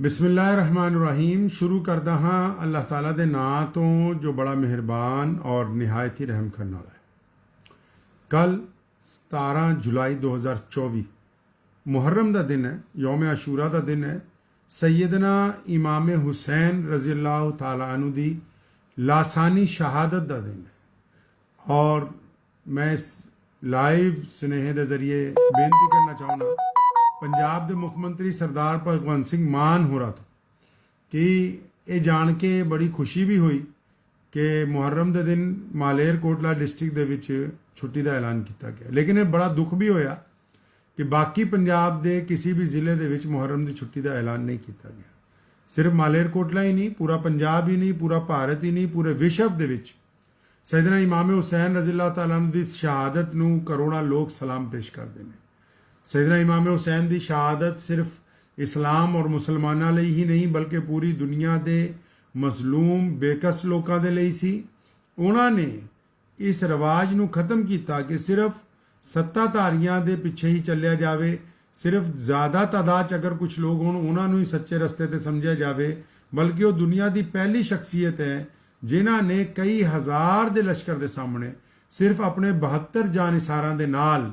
ਬਿਸਮਿਲ੍ਲਾਹਿਰਰਹਿਮਾਨਿਰਰਹੀਮ। ਸ਼ੁਰੂ ਕਰਦਾ ਹਾਂ ਅੱਲਾਹ ਤਾਲਾ ਦੇ ਨਾਂ ਤੋਂ, ਜੋ ਬੜਾ ਮਿਹਰਬਾਨ ਔਰ ਨਿਹਾਇਤ ਹੀ ਰਹਿਮ ਕਰਨ ਵਾਲਾ ਹੈ। ਕੱਲ 17 ਜੁਲਾਈ 2024 ਮੁਹਰਮ ਦਾ ਦਿਨ ਹੈ, ਯੌਮ ਆਸ਼ੂਰਾ ਦਾ ਦਿਨ ਹੈ। ਸੈਯਦਨਾ ਇਮਾਮ ਹੁਸੈਨ ਰਜ਼ੀ ਅੱਲਾਹ ਤਾਲਾ ਅਨੂ ਦੀ ਲਾਸਾਨੀ ਸ਼ਹਾਦਤ ਦਾ ਦਿਨ ਹੈ। ਔਰ ਮੈਂ ਇਸ ਲਾਈਵ ਸੁਨੇਹੇ ਦੇ ਜ਼ਰੀਏ ਬੇਨਤੀ ਕਰਨਾ ਚਾਹੁੰਦਾ ਪੰਜਾਬ ਦੇ ਮੁੱਖ ਮੰਤਰੀ ਸਰਦਾਰ ਭਗਵੰਤ ਸਿੰਘ ਮਾਨ ਹੋਰਾਂ ਤੋਂ ਕਿ ਇਹ ਜਾਣ ਕੇ ਬੜੀ ਖੁਸ਼ੀ ਵੀ ਹੋਈ ਕਿ ਮੁਹਰਮ ਦੇ ਦਿਨ ਮਾਲੇਰ ਕੋਟਲਾ ਡਿਸਟ੍ਰਿਕਟ ਦੇ ਵਿੱਚ ਛੁੱਟੀ ਦਾ ਐਲਾਨ ਕੀਤਾ ਗਿਆ। ਲੇਕਿਨ ਇਹ ਬੜਾ ਦੁੱਖ ਵੀ ਹੋਇਆ ਕਿ ਬਾਕੀ ਪੰਜਾਬ ਦੇ ਕਿਸੇ ਵੀ ਜ਼ਿਲ੍ਹੇ ਦੇ ਵਿੱਚ ਮੁਹਰਮ ਦੀ ਛੁੱਟੀ ਦਾ ਐਲਾਨ ਨਹੀਂ ਕੀਤਾ ਗਿਆ। ਸਿਰਫ ਮਾਲੇਰ ਕੋਟਲਾ ਹੀ ਨਹੀਂ, ਪੂਰਾ ਪੰਜਾਬ ਹੀ ਨਹੀਂ, ਪੂਰਾ ਭਾਰਤ ਹੀ ਨਹੀਂ, ਪੂਰੇ ਵਿਸ਼ਵ ਦੇ ਵਿੱਚ ਸੈਦਨਾ ਇਮਾਮ ਹੁਸੈਨ ਰਜ਼ੀ ਅੱਲਾਹ ਤਾਲਾ ਦੀ ਸ਼ਹਾਦਤ ਨੂੰ ਕਰੋੜਾਂ ਲੋਕ ਸਲਾਮ ਪੇਸ਼ ਕਰਦੇ ਨੇ। ਸੈਦਨਾ ਇਮਾਮ ਹੁਸੈਨ ਦੀ ਸ਼ਹਾਦਤ ਸਿਰਫ ਇਸਲਾਮ ਔਰ ਮੁਸਲਮਾਨਾਂ ਲਈ ਹੀ ਨਹੀਂ, ਬਲਕਿ ਪੂਰੀ ਦੁਨੀਆ ਦੇ ਮਜ਼ਲੂਮ, ਬੇਕਸ ਲੋਕਾਂ ਦੇ ਲਈ ਸੀ। ਉਹਨਾਂ ਨੇ ਇਸ ਰਿਵਾਜ ਨੂੰ ਖਤਮ ਕੀਤਾ ਕਿ ਸਿਰਫ ਸੱਤਾਧਾਰੀਆਂ ਦੇ ਪਿੱਛੇ ਹੀ ਚੱਲਿਆ ਜਾਵੇ, ਸਿਰਫ ਜ਼ਿਆਦਾ ਤਾਦਾਦ 'ਚ ਅਗਰ ਕੁਝ ਲੋਕ ਹੋਣ, ਉਹਨਾਂ ਨੂੰ ਹੀ ਸੱਚੇ ਰਸਤੇ ਤੇ ਸਮਝਿਆ ਜਾਵੇ, ਬਲਕਿ ਉਹ ਦੁਨੀਆ ਦੀ ਪਹਿਲੀ ਸ਼ਖਸੀਅਤ ਹੈ, ਜਿਨ੍ਹਾਂ ਨੇ ਕਈ ਹਜ਼ਾਰ ਦੇ ਲਸ਼ਕਰ ਦੇ ਸਾਹਮਣੇ ਸਿਰਫ ਆਪਣੇ 72 ਜਾਨਿਸਾਰਾਂ ਦੇ ਨਾਲ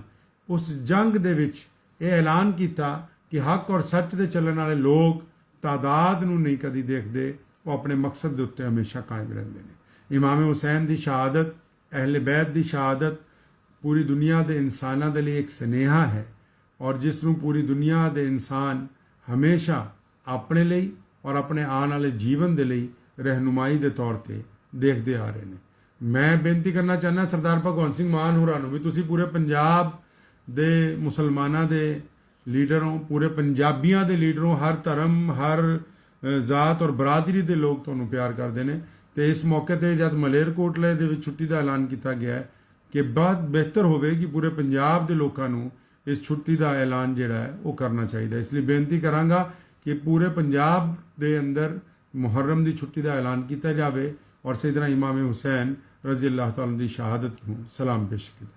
ਉਸ ਜੰਗ ਦੇ ਵਿੱਚ ਇਹ ਐਲਾਨ ਕੀਤਾ ਕਿ ਹੱਕ ਔਰ ਸੱਚ ਦੇ ਚੱਲਣ ਵਾਲੇ ਲੋਕ ਤਾਦਾਦ ਨੂੰ ਨਹੀਂ ਕਦੀ ਦੇਖਦੇ, ਉਹ ਆਪਣੇ ਮਕਸਦ ਦੇ ਉੱਤੇ ਹਮੇਸ਼ਾ ਕਾਇਮ ਰਹਿੰਦੇ ਨੇ। ਇਮਾਮ ਹੁਸੈਨ ਦੀ ਸ਼ਹਾਦਤ, ਅਹਿਲੇ ਬੈਤ ਦੀ ਸ਼ਹਾਦਤ ਪੂਰੀ ਦੁਨੀਆ ਦੇ ਇਨਸਾਨਾਂ ਦੇ ਲਈ ਇੱਕ ਸਨੇਹਾ ਹੈ ਔਰ ਜਿਸ ਨੂੰ ਪੂਰੀ ਦੁਨੀਆ ਦੇ ਇਨਸਾਨ ਹਮੇਸ਼ਾ ਆਪਣੇ ਲਈ ਔਰ ਆਪਣੇ ਆਉਣ ਵਾਲੇ ਜੀਵਨ ਦੇ ਲਈ ਰਹਿਨੁਮਾਈ ਦੇ ਤੌਰ ਤੇ ਦੇਖਦੇ ਆ ਰਹੇ ਨੇ। ਮੈਂ ਬੇਨਤੀ ਕਰਨਾ ਚਾਹੁੰਦਾ ਸਰਦਾਰ ਭਗਵੰਤ ਸਿੰਘ ਮਾਨ ਹੋਰਾਂ ਨੂੰ ਵੀ ਤੁਸੀਂ ਪੂਰੇ ਪੰਜਾਬ ਦੇ ਮੁਸਲਮਾਨਾਂ ਦੇ ਲੀਡਰੋਂ, ਪੂਰੇ ਪੰਜਾਬੀਆਂ ਦੇ ਲੀਡਰੋਂ, ਹਰ ਧਰਮ, ਹਰ ਜ਼ਾਤ ਔਰ ਬਰਾਦਰੀ ਦੇ ਲੋਕ ਤੁਹਾਨੂੰ ਪਿਆਰ ਕਰਦੇ ਨੇ। ਤੇ ਇਸ ਮੌਕੇ ਤੇ ਜਦ ਮਲੇਰਕੋਟਲੇ ਦੇ ਵਿੱਚ ਛੁੱਟੀ ਦਾ ਐਲਾਨ ਕੀਤਾ ਗਿਆ ਹੈ ਕਿ ਬਹੁਤ ਬਿਹਤਰ ਹੋਵੇ ਕਿ ਪੂਰੇ ਪੰਜਾਬ ਦੇ ਲੋਕਾਂ ਨੂੰ ਇਸ ਛੁੱਟੀ ਦਾ ਐਲਾਨ ਜਿਹੜਾ ਹੈ, ਉਹ ਕਰਨਾ ਚਾਹੀਦਾ ਇਸ ਲਈ ਬੇਨਤੀ ਕਰਾਂਗਾ ਕਿ ਪੂਰੇ ਪੰਜਾਬ ਦੇ ਅੰਦਰ ਮੁਹਰਮ ਦੀ ਛੁੱਟੀ ਦਾ ਐਲਾਨ ਕੀਤਾ ਜਾਵੇ ਔਰ ਸੈਦਨਾ ਇਮਾਮ ਹੁਸੈਨ ਰਜ਼ੀ ਅੱਲਾਹ ਤਾਲਾ ਦੀ ਸ਼ਹਾਦਤ ਨੂੰ ਸਲਾਮ ਪੇਸ਼ ਕੀਤਾ